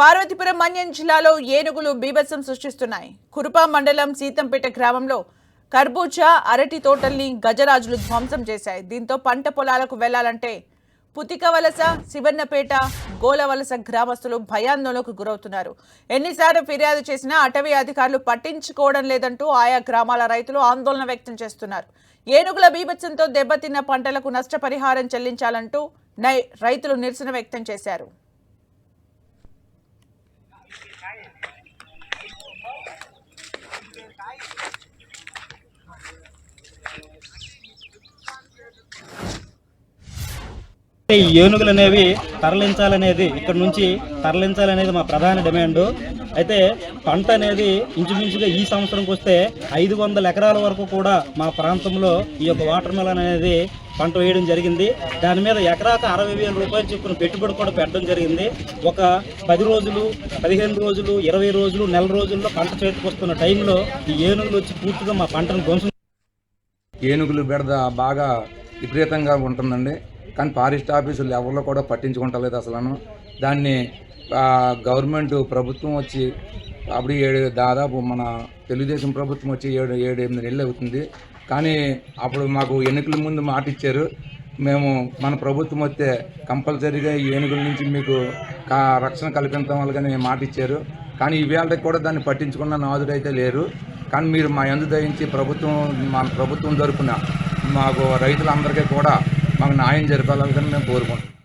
పార్వతీపురం మన్యం జిల్లాలో ఏనుగులు బీభత్సం సృష్టిస్తున్నాయి. కురుపా మండలం సీతంపేట గ్రామంలో కర్బూజా అరటి తోటల్ని గజరాజులు ధ్వంసం చేశాయి. దీంతో పంట పొలాలకు వెళ్ళాలంటే పుతికవలస శివన్నపేట గోలవలస గ్రామస్తులు భయాందోళనకు గురవుతున్నారు. ఎన్నిసార్లు ఫిర్యాదు చేసినా అటవీ అధికారులు పట్టించుకోవడం లేదంటూ ఆయా గ్రామాల రైతులు ఆందోళన వ్యక్తం చేస్తున్నారు. ఏనుగుల బీభత్సంతో దెబ్బతిన్న పంటలకు నష్టపరిహారం చెల్లించాలంటూ నై- రైతులు నిరసన వ్యక్తం చేశారు. Thank you. ఈ ఏనుగులు అనేవి తరలించాలనేది ఇక్కడ నుంచి తరలించాలనేది మా ప్రధాన డిమాండ్. అయితే పంట అనేది ఇంచుమించుగా ఈ సంవత్సరంకి వస్తే ఐదు వందల ఎకరాల వరకు కూడా మా ప్రాంతంలో ఈ యొక్క వాటర్ మెలన్ అనేది పంట వేయడం జరిగింది. దాని మీద ఎకరాకు అరవై వేల రూపాయలు చొప్పున పెట్టుబడి కూడా పెట్టడం జరిగింది. ఒక పది రోజులు పదిహేను రోజులు ఇరవై రోజులు నెల రోజుల్లో పంట చేతికి వస్తున్న టైంలో ఈ ఏనుగులు వచ్చి పూర్తిగా మా పంటను ధ్వంసం ఏనుగులు బెడద బాగా విపరీతంగా ఉంటుందండి. కానీ ఫారెస్ట్ ఆఫీసులు ఎవరిలో కూడా పట్టించుకుంటలేదు అసలు దాన్ని గవర్నమెంట్ ప్రభుత్వం వచ్చి అప్పుడు ఏడు దాదాపు మన తెలుగుదేశం ప్రభుత్వం వచ్చి ఏడు ఏడు ఎనిమిది నెలలు అవుతుంది. కానీ అప్పుడు మాకు ఎన్నికల ముందు మాట ఇచ్చారు. మేము మన ప్రభుత్వం వస్తే కంపల్సరీగా ఈ ఏనుగుల నుంచి మీకు రక్షణ కల్పించడం వల్లగానే మాట ఇచ్చారు. కానీ ఇవాళ కూడా దాన్ని పట్టించుకున్న నాదుడైతే లేరు. కానీ మీరు మా ఎందు దయించి ప్రభుత్వం మన ప్రభుత్వం తరపున మాకు రైతులందరికీ కూడా న్యాయం జరపాలని మేము కోరుకుంటున్నాం.